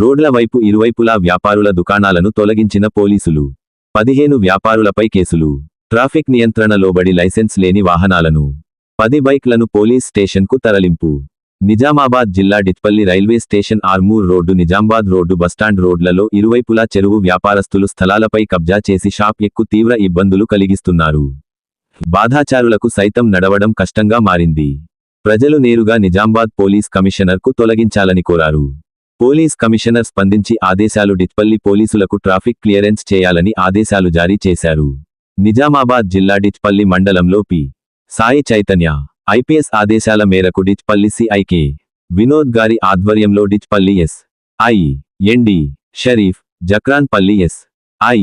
రోడ్ల వైపు ఇరువైపులా వ్యాపారుల దుకాణాలను తొలగించిన పోలీసులు. పదిహేను వ్యాపారులపై కేసులు. ట్రాఫిక్ నియంత్రణ లోబడి లైసెన్స్ లేని వాహనాలను. పది బైక్లను పోలీస్ స్టేషన్కు తరలింపు. నిజామాబాద్ జిల్లా Dichpally railway station Armoor road Nizamabad road bus stand రోడ్లలో ఇరువైపులా చెరువు వ్యాపారస్తులు స్థలాలపై కబ్జా చేసి షాప్ ఎక్కు తీవ్ర ఇబ్బందులు కలిగిస్తున్నారు. బాధాచారులకు సైతం నడవడం కష్టంగా మారింది. ప్రజలు నేరుగా నిజామాబాద్ పోలీస్ కమిషనర్కు తొలగించాలని కోరారు. పోలీస్ కమిషనర్ స్పందించి ఆదేశాలు డిట్పల్లి పోలీసులకు ట్రాఫిక్ క్లియరెన్స్ చేయాలని ఆదేశాలు జారీ చేశారు. నిజామాబాద్ జిల్లా డిట్పల్లి మండలంలో పి. సాయి చైతన్య ఐపీఎస్ ఆదేశాల మేరకు డిట్పల్లి సిఐకే వినోద్ గారి ఆధ్వర్యంలో Dichpally S. I. M D Sharif Jakranpally S. I.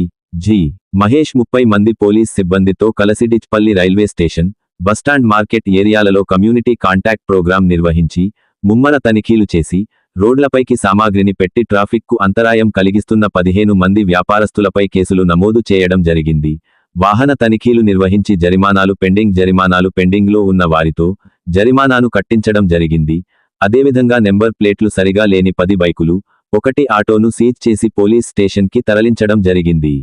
G. Mahesh ముప్పై మంది పోలీస్ సిబ్బందితో కలిసి Dichpally railway station bus stand market ఏరియాలలో కమ్యూనిటీ కాంటాక్ట్ ప్రోగ్రాం నిర్వహించి ముమ్మర తనిఖీలు చేసి రోడ్లపైకి సామాగ్రిని పెట్టి ట్రాఫిక్కు అంతరాయం కలిగిస్తున్న పదిహేను మంది వ్యాపారస్తులపై కేసులు నమోదు చేయడం జరిగింది. వాహన తనిఖీలు నిర్వహించి జరిమానాలు పెండింగ్ జరిమానాలు పెండింగ్లో ఉన్న వారితో జరిమానాను కట్టించడం జరిగింది. అదేవిధంగా నెంబర్ ప్లేట్లు సరిగా లేని పది బైకులు ఒకటి ఆటోను సీజ్ చేసి పోలీస్ స్టేషన్కి తరలించడం జరిగింది.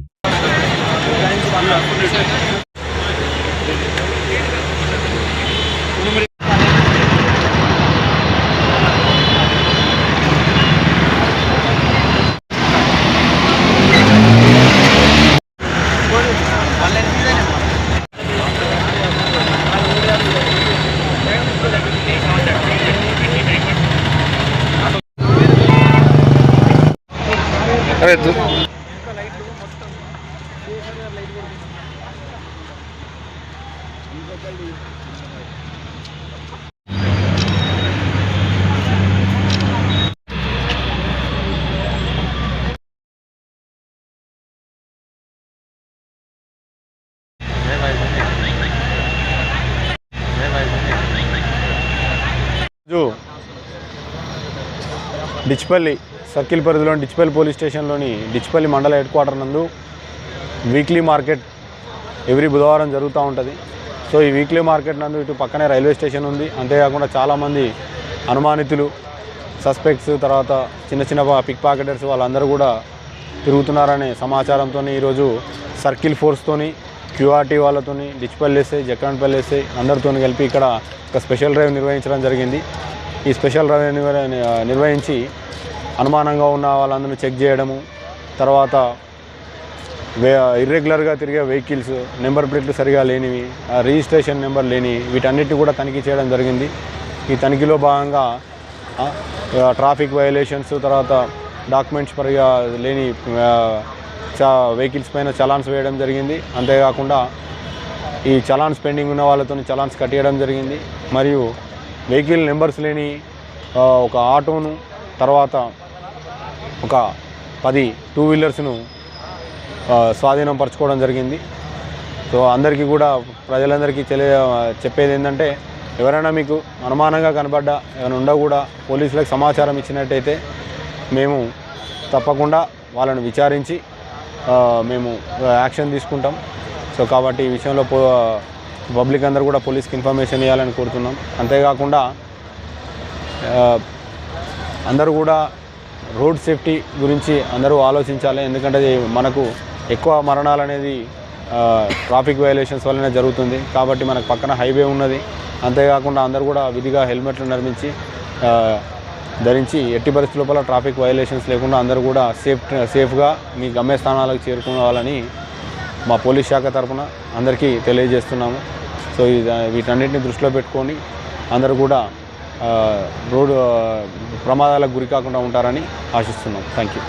అరే దు- రోజు డిచ్పల్లి సర్కిల్ పరిధిలోని డిచ్పల్లి పోలీస్ స్టేషన్లోని డిచ్పల్లి మండల హెడ్ క్వార్టర్ నందు వీక్లీ మార్కెట్ ఎవ్రీ బుధవారం జరుగుతూ ఉంటుంది. సో ఈ వీక్లీ మార్కెట్ నందు ఇటు పక్కనే రైల్వే స్టేషన్ ఉంది. అంతేకాకుండా చాలామంది అనుమానితులు సస్పెక్ట్స్ తర్వాత చిన్న చిన్న పిక్ పాకెటర్స్ వాళ్ళందరూ కూడా తిరుగుతున్నారనే సమాచారంతో ఈరోజు సర్కిల్ ఫోర్స్తోని క్యూఆర్టీ వాళ్ళతోని డిచ్పల్లి ఎస్ఐ జక్రాన్పల్లి ఎస్ఐ అందరితో కలిపి ఇక్కడ ఒక స్పెషల్ డ్రైవ్ నిర్వహించడం జరిగింది. ఈ స్పెషల్ డ్రైవ్ నిర్వహించి అనుమానంగా ఉన్న వాళ్ళందరినీ చెక్ చేయడము తర్వాత వే ఇర్రెగ్యులర్గా తిరిగే వెహికల్స్ నెంబర్ ప్లేట్లు సరిగా లేనివి ఆ రిజిస్ట్రేషన్ నెంబర్ లేని వీటన్నిటి కూడా తనిఖీ చేయడం జరిగింది. ఈ తనిఖీలో భాగంగా ట్రాఫిక్ వయలేషన్స్ తర్వాత డాక్యుమెంట్స్ పరిగా లేని వెహికల్స్ పైన చలాన్స్ వేయడం జరిగింది. అంతేకాకుండా ఈ చలాన్స్ పెండింగ్ ఉన్న వాళ్ళతో చలాన్స్ కట్టేయడం జరిగింది. మరియు వెహికల్ నెంబర్స్ లేని ఒక ఆటోను తర్వాత ఒక పది టూ వీలర్స్ను స్వాధీనం పరచుకోవడం జరిగింది. సో అందరికీ కూడా ప్రజలందరికీ తెలియ చెప్పేది ఏంటంటే ఎవరైనా మీకు అనుమానంగా కనబడ్డా ఏమైనా ఉండా కూడా పోలీసులకు సమాచారం ఇచ్చినట్టయితే మేము తప్పకుండా వాళ్ళని విచారించి మేము యాక్షన్ తీసుకుంటాం. సో కాబట్టి ఈ విషయంలో పో పబ్లిక్ అందరూ కూడా పోలీస్కి ఇన్ఫర్మేషన్ ఇవ్వాలని కోరుతున్నాం. అంతేకాకుండా అందరూ కూడా రోడ్ సేఫ్టీ గురించి అందరూ ఆలోచించాలి. ఎందుకంటే అది మనకు ఎక్కువ మరణాలు అనేది ట్రాఫిక్ వయలేషన్స్ వల్లనే జరుగుతుంది. కాబట్టి మనకు పక్కన హైవే ఉన్నది. అంతేకాకుండా అందరూ కూడా విధిగా హెల్మెట్లు నిర్మించి ధరించి ఎట్టి పరిస్థితుల లోపల ట్రాఫిక్ వయలేషన్స్ లేకుండా అందరూ కూడా సేఫ్ సేఫ్గా మీ గమ్యస్థానాలకు చేరుకోవాలని మా పోలీస్ శాఖ తరఫున అందరికీ తెలియజేస్తున్నాము. సో ఇది వీటన్నిటిని దృష్టిలో పెట్టుకొని అందరూ కూడా రోడ్డు ప్రమాదాలకు గురి కాకుండా ఉంటారని ఆశిస్తున్నాం. Thank you